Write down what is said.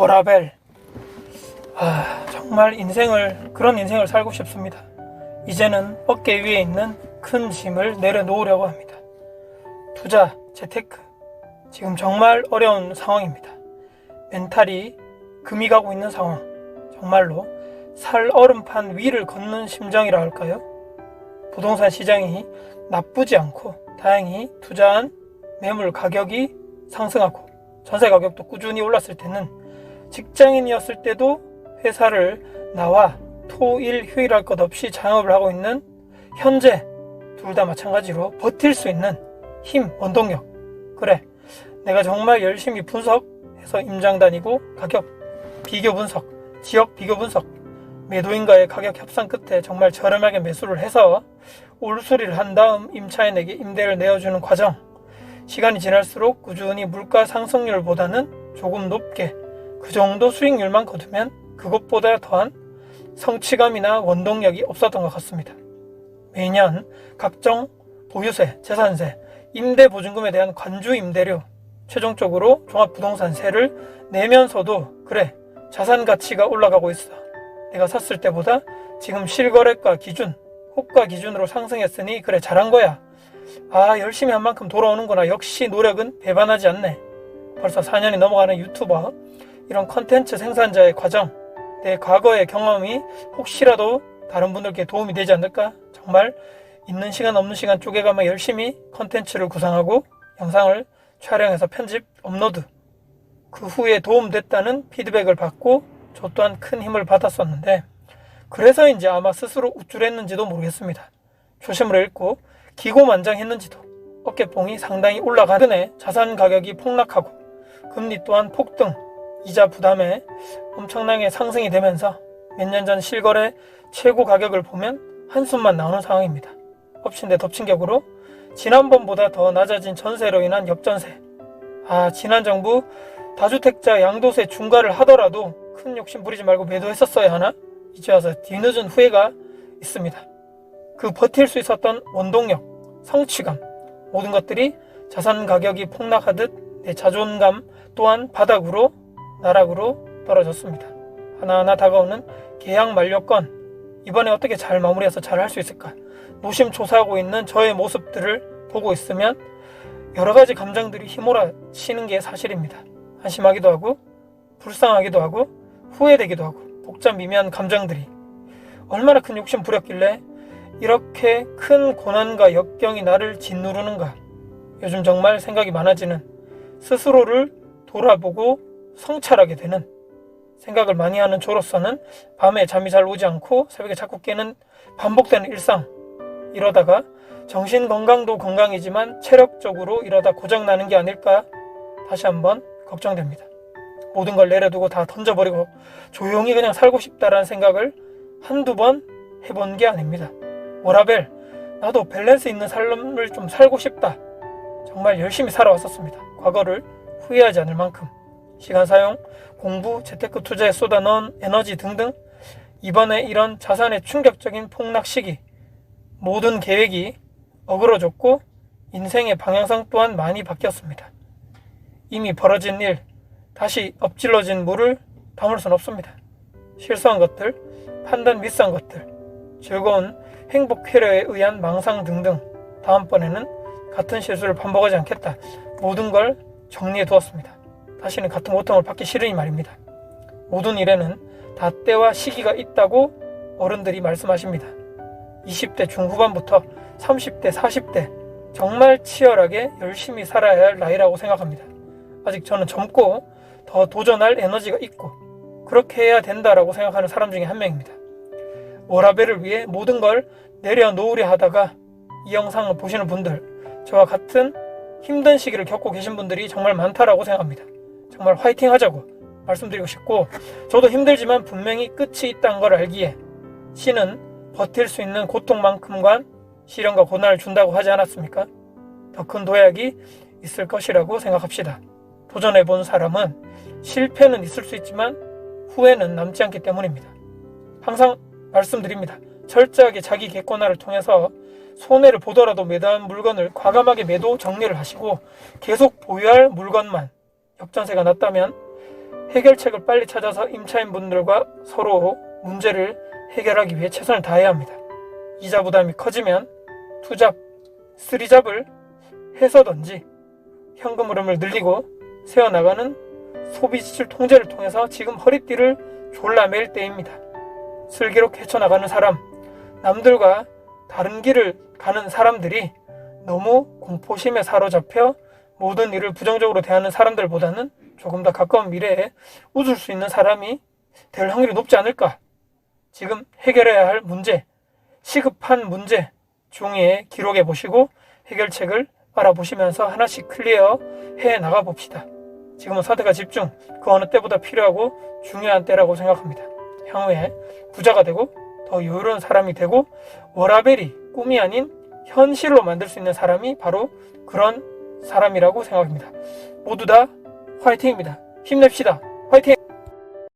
워라벨. 아, 정말 인생을, 그런 인생을 살고 싶습니다. 이제는 어깨 위에 있는 큰 짐을 내려놓으려고 합니다. 투자, 재테크. 지금 정말 어려운 상황입니다. 멘탈이 금이 가고 있는 상황. 정말로 살 얼음판 위를 걷는 심정이라 할까요? 부동산 시장이 나쁘지 않고 다행히 투자한 매물 가격이 상승하고 전세 가격도 꾸준히 올랐을 때는 직장인이었을 때도 회사를 나와 토일 휴일할 것 없이 장업을 하고 있는 현재 둘 다 마찬가지로 버틸 수 있는 힘, 원동력. 그래. 내가 정말 열심히 분석해서 임장 다니고 가격 비교 분석, 지역 비교 분석, 매도인과의 가격 협상 끝에 정말 저렴하게 매수를 해서 올수리를 한 다음 임차인에게 임대를 내어주는 과정. 시간이 지날수록 꾸준히 물가 상승률보다는 조금 높게 그 정도 수익률만 거두면 그것보다 더한 성취감이나 원동력이 없었던 것 같습니다. 매년 각종 보유세, 재산세, 임대보증금에 대한 관주 임대료, 최종적으로 종합부동산세를 내면서도 그래 자산 가치가 올라가고 있어. 내가 샀을 때보다 지금 실거래가 기준, 호가 기준으로 상승했으니 그래 잘한 거야. 아 열심히 한 만큼 돌아오는구나. 역시 노력은 배반하지 않네. 벌써 4년이 넘어가는 유튜버 이런 컨텐츠 생산자의 과정 내 과거의 경험이 혹시라도 다른 분들께 도움이 되지 않을까? 정말 있는 시간 없는 시간 쪼개가며 열심히 컨텐츠를 구상하고 영상을 촬영해서 편집, 업로드 그 후에 도움됐다는 피드백을 받고 저 또한 큰 힘을 받았었는데 그래서인지 아마 스스로 우쭐했는지도 모르겠습니다. 초심을 잃고 기고만장했는지도 어깨뽕이 상당히 올라가더니 자산 가격이 폭락하고 금리 또한 폭등, 이자 부담에 엄청나게 상승이 되면서 몇 년 전 실거래 최고 가격을 보면 한숨만 나오는 상황입니다. 엎친 데 덮친 격으로 지난번보다 더 낮아진 전세로 인한 역전세. 아, 지난 정부 다주택자 양도세 중과를 하더라도 큰 욕심 부리지 말고 매도했었어야 하나? 이제 와서 뒤늦은 후회가 있습니다. 그 버틸 수 있었던 원동력, 성취감, 모든 것들이 자산 가격이 폭락하듯 내 자존감 또한 바닥으로 나락으로 떨어졌습니다. 하나하나 다가오는 계약 만료권 이번에 어떻게 잘 마무리해서 잘 할 수 있을까? 노심초사하고 있는 저의 모습들을 보고 있으면 여러 가지 감정들이 휘몰아치는 게 사실입니다. 한심하기도 하고 불쌍하기도 하고 후회되기도 하고 복잡 미미한 감정들이 얼마나 큰 욕심 부렸길래 이렇게 큰 고난과 역경이 나를 짓누르는가. 요즘 정말 생각이 많아지는 스스로를 돌아보고 성찰하게 되는 생각을 많이 하는 저로서는 밤에 잠이 잘 오지 않고 새벽에 자꾸 깨는 반복되는 일상 이러다가 정신 건강도 건강이지만 체력적으로 이러다 고장 나는 게 아닐까 다시 한번 걱정됩니다. 모든 걸 내려두고 다 던져버리고 조용히 그냥 살고 싶다라는 생각을 한두 번 해본 게 아닙니다. 워라벨 나도 밸런스 있는 삶을 좀 살고 싶다. 정말 열심히 살아왔었습니다. 과거를 후회하지 않을 만큼 시간 사용, 공부, 재테크 투자에 쏟아넣은 에너지 등등 이번에 이런 자산의 충격적인 폭락 시기 모든 계획이 어그러졌고 인생의 방향성 또한 많이 바뀌었습니다. 이미 벌어진 일, 다시 엎질러진 물을 담을 순 없습니다. 실수한 것들, 판단 미스한 것들, 즐거운 행복 쾌려에 의한 망상 등등 다음번에는 같은 실수를 반복하지 않겠다. 모든 걸 정리해 두었습니다. 다시는 같은 고통을 받기 싫으니 말입니다. 모든 일에는 다 때와 시기가 있다고 어른들이 말씀하십니다. 20대 중후반부터 30대, 40대 정말 치열하게 열심히 살아야 할 나이라고 생각합니다. 아직 저는 젊고 더 도전할 에너지가 있고 그렇게 해야 된다라고 생각하는 사람 중에 한 명입니다. 워라벨을 위해 모든 걸 내려놓으려 하다가 이 영상을 보시는 분들 저와 같은 힘든 시기를 겪고 계신 분들이 정말 많다라고 생각합니다. 정말 화이팅 하자고 말씀드리고 싶고 저도 힘들지만 분명히 끝이 있다는 걸 알기에 신은 버틸 수 있는 고통만큼만 시련과 고난을 준다고 하지 않았습니까? 더 큰 도약이 있을 것이라고 생각합시다. 도전해 본 사람은 실패는 있을 수 있지만 후회는 남지 않기 때문입니다. 항상 말씀드립니다. 철저하게 자기 객관화를 통해서 손해를 보더라도 매도한 물건을 과감하게 매도 정리를 하시고 계속 보유할 물건만 역전세가 났다면 해결책을 빨리 찾아서 임차인분들과 서로 문제를 해결하기 위해 최선을 다해야 합니다. 이자 부담이 커지면 투잡, 쓰리잡을 해서든지 현금 흐름을 늘리고 세워나가는 소비 지출 통제를 통해서 지금 허리띠를 졸라 맬 때입니다. 슬기롭게 헤쳐나가는 사람, 남들과 다른 길을 가는 사람들이 너무 공포심에 사로잡혀 모든 일을 부정적으로 대하는 사람들보다는 조금 더 가까운 미래에 웃을 수 있는 사람이 될 확률이 높지 않을까. 지금 해결해야 할 문제, 시급한 문제 종이에 기록해 보시고 해결책을 알아보시면서 하나씩 클리어 해 나가 봅시다. 지금은 선택과 집중, 그 어느 때보다 필요하고 중요한 때라고 생각합니다. 향후에 부자가 되고 더 여유로운 사람이 되고 워라벨이 꿈이 아닌 현실로 만들 수 있는 사람이 바로 그런 사람이라고 생각합니다. 모두 다 화이팅입니다. 힘냅시다. 화이팅!